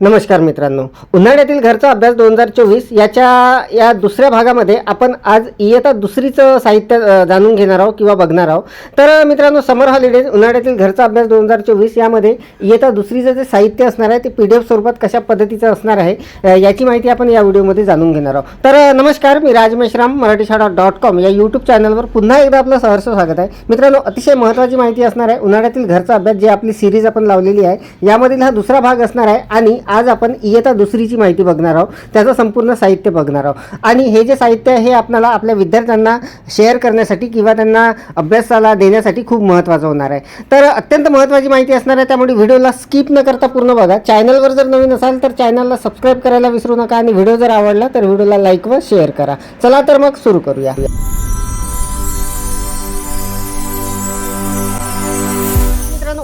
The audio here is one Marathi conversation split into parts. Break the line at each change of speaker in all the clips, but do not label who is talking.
नमस्कार मित्रांनो. उन्हाळ्यातील घरचा अभ्यास दोन हजार चोवीस याच्या या दुसऱ्या भागामध्ये आपण आज इयत्ता दुसरीचं साहित्य जाणून घेणार आहोत किंवा बघणार आहोत. तर मित्रांनो समर हॉलिडेज उन्हाळ्यातील घरचा अभ्यास दोन हजार चोवीस यामध्ये इयत्ता दुसरीचं जे साहित्य असणार आहे ते पी डी एफ स्वरूपात कशा पद्धतीचं असणार आहे याची माहिती आपण या व्हिडिओमध्ये जाणून घेणार आहोत. तर नमस्कार मी राज मेश्राम मराठी शाळा डॉट कॉम या यूट्यूब चॅनलवर पुन्हा एकदा आपलं सहर्ष स्वागत आहे. मित्रांनो अतिशय महत्त्वाची माहिती असणार आहे उन्हाळ्यातील घरचा अभ्यास जी आपली सिरीज आपण लावलेली आहे यामधील हा दुसरा भाग असणार आहे आणि आज आपण इयत्ता दुसरीची माहिती बघणार आहोत. त्याचं संपूर्ण साहित्य बघणार आहोत. आणि हे जे साहित्य आहे हे आपल्याला आपल्या विद्यार्थ्यांना शेअर करण्यासाठी किंवा त्यांना अभ्यासाला देण्यासाठी खूप महत्त्वाचं होणार आहे. तर अत्यंत महत्त्वाची माहिती असणार आहे त्यामुळे व्हिडिओला स्किप न करता पूर्ण बघा. चॅनलवर जर नवीन असाल तर चॅनलला सबस्क्राईब करायला विसरू नका. आणि व्हिडिओ जर आवडला तर व्हिडिओला लाईक व शेअर करा. चला तर मग सुरू करूया.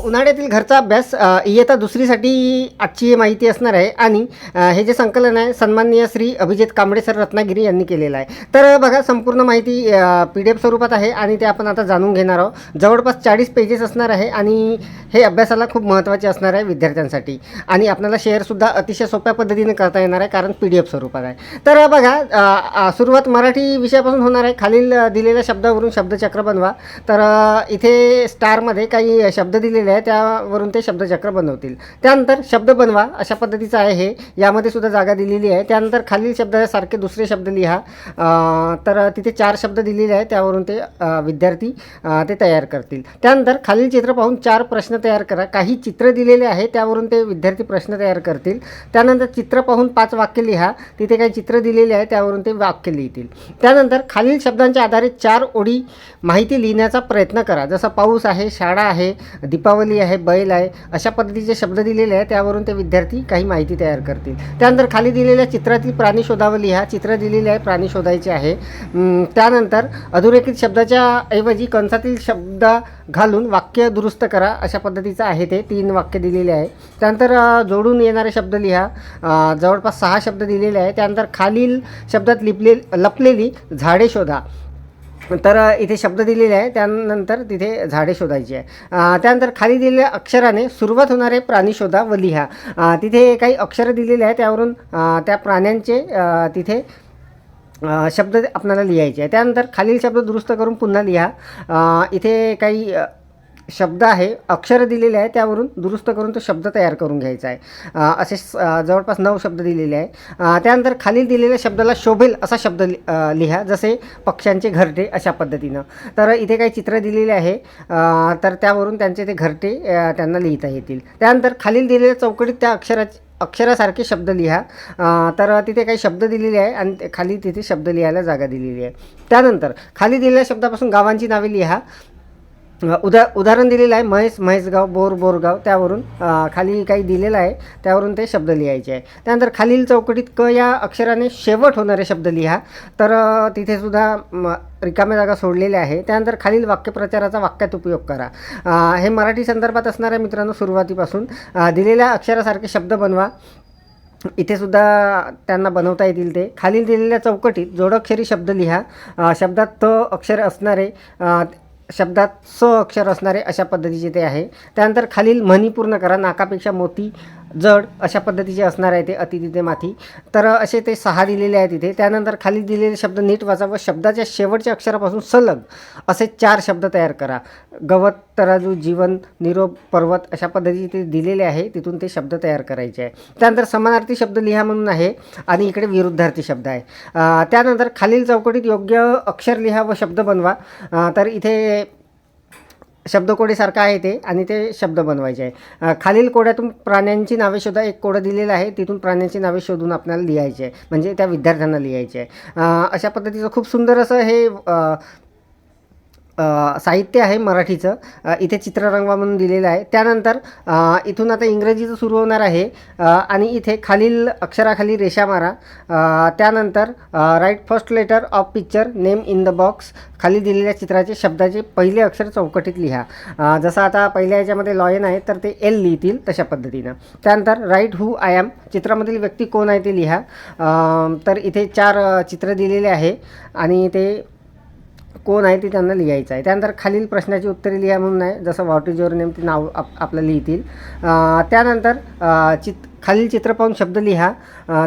उन्हाळ्यातील घरचा अभ्यास इयत्ता दुसरीसाठी आजची माहिती असणार आहे. आणि हे जे संकलन आहे सन्माननीय श्री अभिजित कांबळे सर रत्नागिरी यांनी केलेलं आहे. तर बघा संपूर्ण माहिती पी डी एफ स्वरूपात आहे आणि ते आपण आता जाणून घेणार आहोत. जवळपास चाळीस पेजेस असणार आहे आणि हे अभ्यासाला खूप महत्त्वाचे असणार आहे विद्यार्थ्यांसाठी. आणि आपल्याला शेअरसुद्धा अतिशय सोप्या पद्धतीने करता येणार आहे कारण पी डी एफ स्वरूपात आहे. तर बघा सुरुवात मराठी विषयापासून होणार आहे. खालील दिलेल्या शब्दावरून शब्दचक्र बनवा. तर इथे स्टारमध्ये काही शब्द दिलेले आहेत. आहे त्यावरून ते शब्दचक्र बनवतील. त्यानंतर शब्द बनवा अशा पद्धतीचं आहे हे. यामध्ये सुद्धा जागा दिलेली आहे. त्यानंतर खालील शब्दासारखे दुसरे शब्द लिहा. तर तिथे चार शब्द दिलेले आहे त्यावरून ते विद्यार्थी ते तयार करतील. त्यानंतर खालील चित्र पाहून चार प्रश्न तयार करा. काही चित्र दिलेले आहे त्यावरून ते विद्यार्थी प्रश्न तयार करतील. त्यानंतर चित्र पाहून पाच वाक्य लिहा. तिथे काही चित्र दिलेले आहे त्यावरून ते वाक्य लिहितील. त्यानंतर खालील शब्दांच्या आधारे चार ओळी माहिती लिहिण्याचा प्रयत्न करा. जसं पाऊस आहे शाळा आहे दीपावली आहे बैल आहे अशा पद्धतीचे शब्द दिलेले आहे त्यावरून ते विद्यार्थी काही माहिती तयार करतील. त्यानंतर खाली दिलेल्या चित्रातील प्राणी शोधावं लिहा चित्र दिलेले आहे प्राणी शोधायचे आहे. त्यानंतर अधोरेखित शब्दाच्या ऐवजी कंसातील शब्द घालून वाक्य दुरुस्त करा अशा पद्धतीचं आहे ते तीन वाक्य दिलेले आहे. त्यानंतर जोडून येणारे शब्द लिहा. जवळपास सहा शब्द दिलेले आहे. त्यानंतर खालील शब्दात लिपले लपलेली झाडे शोधा. तर इथे शब्द दिलेले आहे. त्यानंतर तिथे झाडे शोधायची आहे. त्यानंतर खाली दिलेल्या अक्षराने सुरुवात होणारे प्राणी शोधा व लिहा. तिथे काही अक्षरं दिलेले आहे त्यावरून त्या प्राण्यांचे तिथे शब्द आपल्याला लिहायचे आहे त्यानंतर खालील शब्द दुरुस्त करून पुन्हा लिहा. इथे काही शब्द आहे अक्षरं दिलेले आहे त्यावरून दुरुस्त करून तो शब्द तयार करून घ्यायचा आहे. असे जवळपास नऊ शब्द दिलेले आहे. त्यानंतर खालील दिलेल्या शब्दाला शोभेल असा शब्द लि लिहा जसे पक्ष्यांचे घरटे अशा पद्धतीनं. तर इथे काही चित्र दिलेले आहे. तर त्यावरून त्यांचे ते घरटे त्यांना लिहिता येतील. त्यानंतर खालील दिलेल्या चौकटीत त्या अक्षराची अक्षरासारखे शब्द लिहा. तर तिथे काही शब्द दिलेले आहे आणि खाली तिथे शब्द लिहायला जागा दिलेली आहे. त्यानंतर खाली दिलेल्या शब्दापासून गावांची नावे लिहा. उदा उदाहरण दिलेलं आहे महेश महेशगाव बोर बोरगाव त्यावरून खाली काही दिलेलं आहे त्यावरून ते शब्द लिहायचे आहे. त्यानंतर खालील चौकटीत क या अक्षराने शेवट होणारे शब्द लिहा. तर तिथेसुद्धा म, रिकाम्या जागा सोडलेल्या आहे. त्यानंतर खालील वाक्यप्रचाराचा वाक्यात उपयोग करा. हे मराठी संदर्भात असणाऱ्या मित्रांनो सुरुवातीपासून दिलेल्या अक्षरासारखे शब्द बनवा. इथे सुद्धा त्यांना बनवता येतील ते. खालील दिलेल्या चौकटीत जोडाक्षरी शब्द लिहा. शब्दात त अक्षर असणारे शब्दात स अक्षर असणारे अशा पद्धतीचे ते आहे. त्यानंतर खालील म्हणी पूर्ण करा. नाकापेक्षा मोती जड अशा पद्धतीचे असणार आहे ते अति तिथे माथी. तर असे ते सहा दिलेले आहेत तिथे त्यानंतर खाली दिलेले शब्द नीट वाचा व शब्दाच्या शेवटच्या अक्षरापासून सलग असे चार शब्द तयार करा. गवत तराजू जीवन निरोप पर्वत अशा पद्धतीचे ते दिलेले आहे. तिथून ते शब्द तयार करायचे आहे. त्यानंतर समानार्थी शब्द लिहा म्हणून आहे आणि इकडे विरुद्धार्थी शब्द आहे. त्यानंतर खालील चौकटीत योग्य अक्षर लिहा व शब्द बनवा. तर इथे शब्दकोडीसारखं आहे ते आणि ते शब्द बनवायचे आहे. खालील कोड्यातून प्राण्यांची नावे शोधा. एक कोडं दिलेलं आहे तिथून प्राण्यांची नावे शोधून आपल्याला लिहायचे आहे. म्हणजे त्या विद्यार्थ्यांना लिहायचे आहे. अशा पद्धतीचं खूप सुंदर असं हे साहित्य आहे मराठीचं. इथे चित्ररंगवा म्हणून दिलेलं आहे. त्यानंतर इथून आता इंग्रजीचं सुरू होणार आहे. आणि इथे खालील अक्षराखाली रेषा मारा. त्यानंतर write first letter of picture name in the box खाली दिलेल्या चित्राचे शब्दाचे पहिले अक्षर चौकटीत लिहा. जसं आता पहिल्या याच्यामध्ये लॉयन आहे तर ते एल लिहितील तशा पद्धतीनं. त्यानंतर राईट हू आय एम चित्रामधील व्यक्ती कोण आहे ते लिहा. तर इथे चार चित्र दिलेले आहे. आणि ते कोण आहे ते त्यांना लिहायचं आहे. त्यानंतर खालील प्रश्नाची उत्तरे लिहा म्हणून आहे. जसं व्हॉट इज युअर नेम ते नाव आप आपलं लिहितील. त्यानंतर चित खालील चित्र पाहून शब्द लिहा.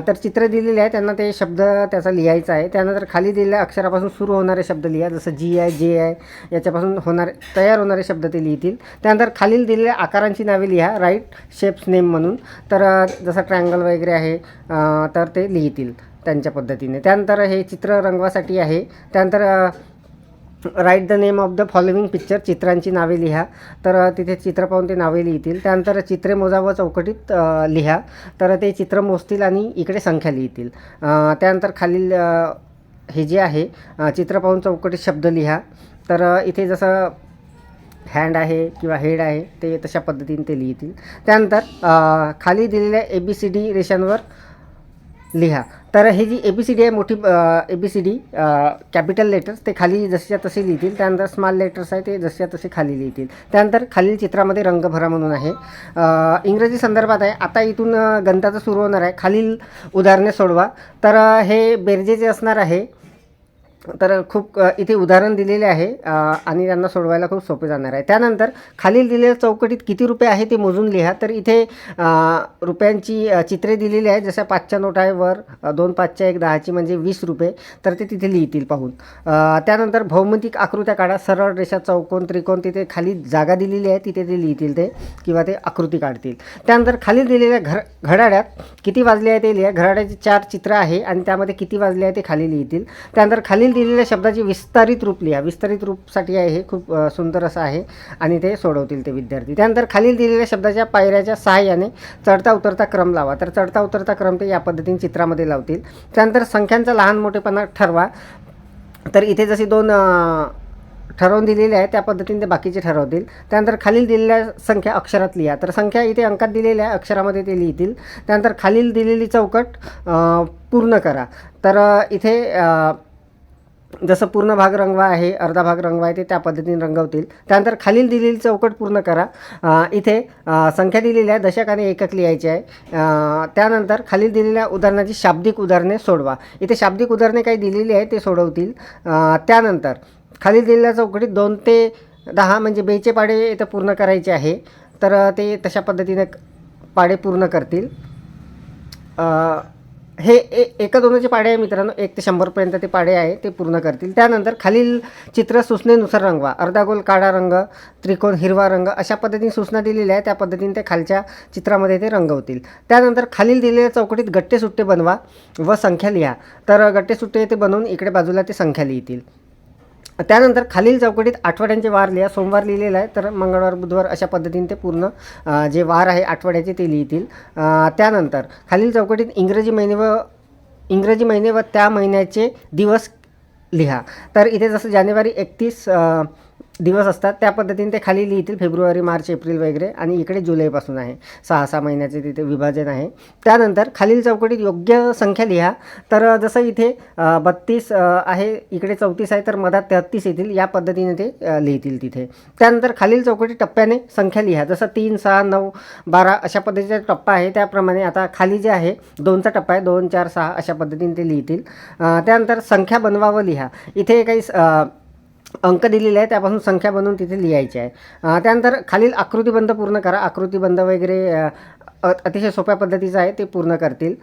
तर चित्र दिलेले आहे. त्यांना ते शब्द त्याचा लिहायचा आहे. त्यानंतर खाली दिलेल्या अक्षरापासून सुरू होणारे शब्द लिहा. जसं जी आहे जे आहे याच्यापासून होणारे तयार होणारे शब्द ते लिहितील. त्यानंतर खालील दिलेल्या आकारांची नावे लिहा. राईट शेप्स नेम म्हणून. तर जसं ट्रँगल वगैरे आहे तर ते लिहितील त्यांच्या पद्धतीने. त्यानंतर हे चित्र रंगवासाठी आहे. त्यानंतर write the name of the following picture चित्रांची नावे लिहा. तर तिथे चित्र पाहून ते नावे लिहितील. त्यानंतर चित्रे मोजा व चौकटीत लिहा. तर ते चित्र मोजतील आणि इकडे संख्या लिहितील. त्यानंतर खालील हे जे आहे चित्र पाहून चौकटीत शब्द लिहा. तर इथे जसं हँड आहे किंवा हेड आहे ते तशा पद्धतीने ते लिहितील. त्यानंतर खाली दिलेल्या ए बी सी डी रेषांवर लिहा. तर ही जी ए बी सी डी आहे मोठी A B C D capital letters ते खाली जसेच्या तसे लिहितील त्यानंतर स्मॉल लेटर्स आहे ते जसेच्या तसे खाली लिहितील. त्यानंतर खालील चित्रामध्ये रंगभरा म्हणून आहे. इंग्रजी संदर्भात आहे. आता इथून अ, गणिताचं सुरू होणार आहे. खालील उदाहरणे सोडवा. तर हे बेरजेचे असणार आहे. तर खूप इथे उदाहरण दिलेले आहे आणि त्यांना सोडवायला खूप सोपे जाणार आहे. त्यानंतर खालील दिलेल्या चौकटीत किती रुपये आहे ते मोजून लिहा. तर इथे रुपयांची चित्रे दिलेली आहेत. जसं पाचच्या नोट आहे वर दोन पाचच्या एक दहाची म्हणजे वीस रुपये. तर ते तिथे लिहितील पाहून. त्यानंतर भौमितिक आकृत्या काढा. सरळ रेषा चौकोन त्रिकोण तिथे खाली जागा दिलेली आहे. तिथे ते लिहितील ते किंवा ते आकृती काढतील. त्यानंतर खालील दिलेल्या घर घड्याळ्यात किती वाजले आहे ते लिहा. घड्याळ्याचे चार चित्र आहे आणि त्यामध्ये किती वाजले आहे ते खाली लिहितील. त्यानंतर खालील दिलेल्या शब्दाची विस्तारित रूप लिहा. विस्तारित रूपसाठी आहे हे खूप सुंदर असं आहे आणि ते सोडवतील ते विद्यार्थी. त्यानंतर खालील दिलेल्या शब्दाच्या पायऱ्याच्या सहाय्याने चढता उतरता क्रम लावा. तर चढता उतरता क्रम ते या पद्धतीने चित्रामध्ये लावतील. त्यानंतर संख्यांचा लहान मोठेपणा ठरवा. तर इथे जसे दोन ठरवून दिलेले आहे त्या पद्धतीने ते बाकीचे ठरवतील. त्यानंतर खालील दिलेल्या संख्या अक्षरात लिहा. तर संख्या इथे अंकात दिलेल्या आहे अक्षरामध्ये ते लिहितील. त्यानंतर खालील दिलेली चौकट पूर्ण करा. तर इथे जसं पूर्ण भाग रंगवा आहे अर्धा भाग रंगवा आहे ते त्या पद्धतीने रंगवतील. त्यानंतर खालील दिलेली चौकट पूर्ण करा. इथे संख्या दिलेली आहे दशकाने एकक लिहायचे आहे. त्यानंतर खालील दिलेल्या उदाहरणाची शाब्दिक उदाहरणे सोडवा. इथे शाब्दिक उदाहरणे काही दिलेली आहे ते सोडवतील. त्यानंतर खालील दिलेल्या चौकटीत दोन ते दहा म्हणजे बेचे पाडे इथं पूर्ण करायचे आहे. तर ते तशा पद्धतीने पाडे पूर्ण करतील. हे ए एका दोनाचे पाडे आहे मित्रांनो. एक ते शंभरपर्यंत ते पाडे आहे ते पूर्ण करतील. त्यानंतर खालील चित्र सूचनेनुसार रंगवा. अर्धा गोल काळा रंग त्रिकोण हिरवा रंग अशा पद्धतीने सूचना दिलेल्या आहे त्या पद्धतीने ते खालच्या चित्रामध्ये ते रंगवतील. त्यानंतर खालील दिलेल्या चौकटीत गट्टे सुट्टे बनवा व संख्या लिहा. तर गट्टे सुट्टे ते बनवून इकडे बाजूला ते संख्या लिहितील. त्यानंतर खालील चौकटीत आठवड्यांचे वार लिहा सोमवार लिहिलेला आहे. तर मंगळवार बुधवार अशा पद्धतीने ते पूर्ण जे वार आहे आठवड्याचे ते लिहितील. त्यानंतर खालील चौकटीत इंग्रजी महिने व इंग्रजी महिने व त्या महिन्याचे दिवस लिहा. तर इथे जसं जानेवारी एकतीस दिवस असतात त्या पद्धतीने ते खाली लिहितील फेब्रुवारी मार्च एप्रिल वगैरे आणि इकडे जुलैपासून आहे. सहा सहा महिन्याचे तिथे विभाजन आहे. त्यानंतर खालील चौकटीत योग्य संख्या लिहा. तर जसं इथे बत्तीस आहे इकडे चौतीस आहे तर मधात तेहत्तीस येतील. या पद्धतीने ते लिहितील तिथे. त्यानंतर खालील चौकटी टप्प्याने संख्या लिहा. जसं तीन सहा नऊ बारा अशा पद्धतीचा टप्पा आहे. त्याप्रमाणे आता खाली जे आहे दोनचा टप्पा आहे. दोन चार सहा अशा पद्धतीने ते लिहितील. त्यानंतर संख्या बनवा व लिहा. इथे काही स- अंक दिलेले आहे त्यापासून संख्या बनवून तिथे लिहायची आहे. त्यानंतर खालील आकृतीबंध पूर्ण करा. आकृतीबंध वगैरे अतिशय सोप्या पद्धतीचं आहे ते पूर्ण करतील.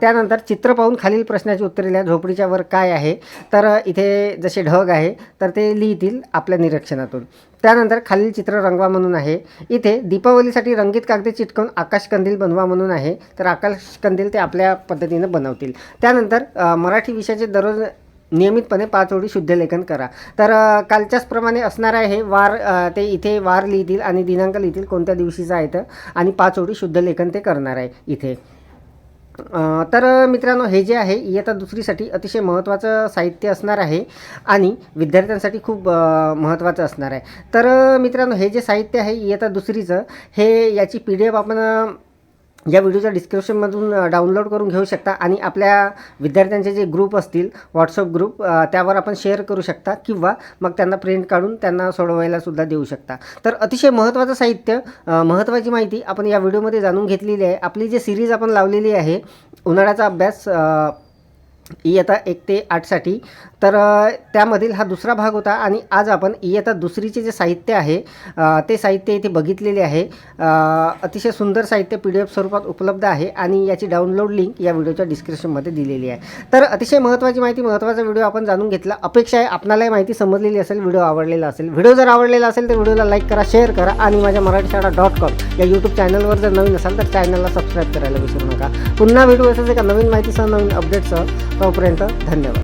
त्यानंतर चित्र पाहून खालील प्रश्नाची उत्तरे लिहा. झोपडीच्या वर काय आहे? तर इथे जसे ढग आहे तर ते लिहितील आपल्या निरीक्षणातून. त्यानंतर खालील चित्र रंगवा म्हणून आहे. इथे दीपावलीसाठी रंगीत कागदे चिटकवून आकाशकंदील बनवा म्हणून आहे. तर आकाशकंदील ते आपल्या पद्धतीनं बनवतील. त्यानंतर मराठी विषयाचे दररोज नियमितपणे पाच ओळी शुद्धलेखन करा. तर कालच्याचप्रमाणे कालच्याच प्रमाणे असणार आहे वार ते इथे वार लिहितील आणि दिनांक लिहितील कोणत्या दिवशीचा आहे तर आणि पाच ओळी शुद्धलेखन ते करणार आहे इथे. तर मित्रांनो हे जे आहे इयत्ता दुसरीसाठी अतिशय महत्त्वाचं साहित्य असणार आहे आणि विद्यार्थ्यांसाठी खूप महत्त्वाचं असणार आहे. तर मित्रांनो हे जे साहित्य आहे इयत्ता दुसरीचं. हे याची पी डी एफ आपण या व्हिडिओच्या डिस्क्रिप्शनमधून डाउनलोड करून घेऊ शकता आणि आपल्या विद्यार्थ्यांचे जे ग्रुप असतील व्हॉट्सअप ग्रुप त्यावर आपण शेअर करू शकता किंवा मग त्यांना प्रिंट काढून त्यांना सोडवायलासुद्धा देऊ शकता. तर अतिशय महत्त्वाचं साहित्य महत्त्वाची माहिती आपण या व्हिडिओमध्ये जाणून घेतलेली आहे. आपली जी सिरीज आपण लावलेली आहे उन्हाळ्याचा अभ्यास इयता एक ते आठसाठी तर त्यामधील हा दुसरा भाग होता आणि आज आपण इयता दुसरीचे जे साहित्य आहे ते साहित्य इथे बघितलेले आहे. अतिशय सुंदर साहित्य पी डी एफ स्वरूपात उपलब्ध आहे आणि याची डाउनलोड लिंक या व्हिडिओच्या डिस्क्रिप्शनमध्ये दिलेली आहे. तर अतिशय महत्त्वाची माहिती महत्त्वाचा व्हिडिओ आपण जाणून घेतला. अपेक्षा आहे आपणालाही माहिती समजलेली असेल व्हिडिओ आवडलेला असेल. व्हिडिओ जर आवडलेला असेल तर व्हिडिओला लाईक करा शेअर करा आणि माझ्या मराठी शाळा डॉट कॉम या यूट्यूब चॅनलवर जर नवीन असाल तर चॅनलला सबस्क्राईब करायला विसरू नका. पुन्हा व्हिडिओ असेल एका नवीन माहितीसह नवीन अपडेटसह तोपर्यंत धन्यवाद.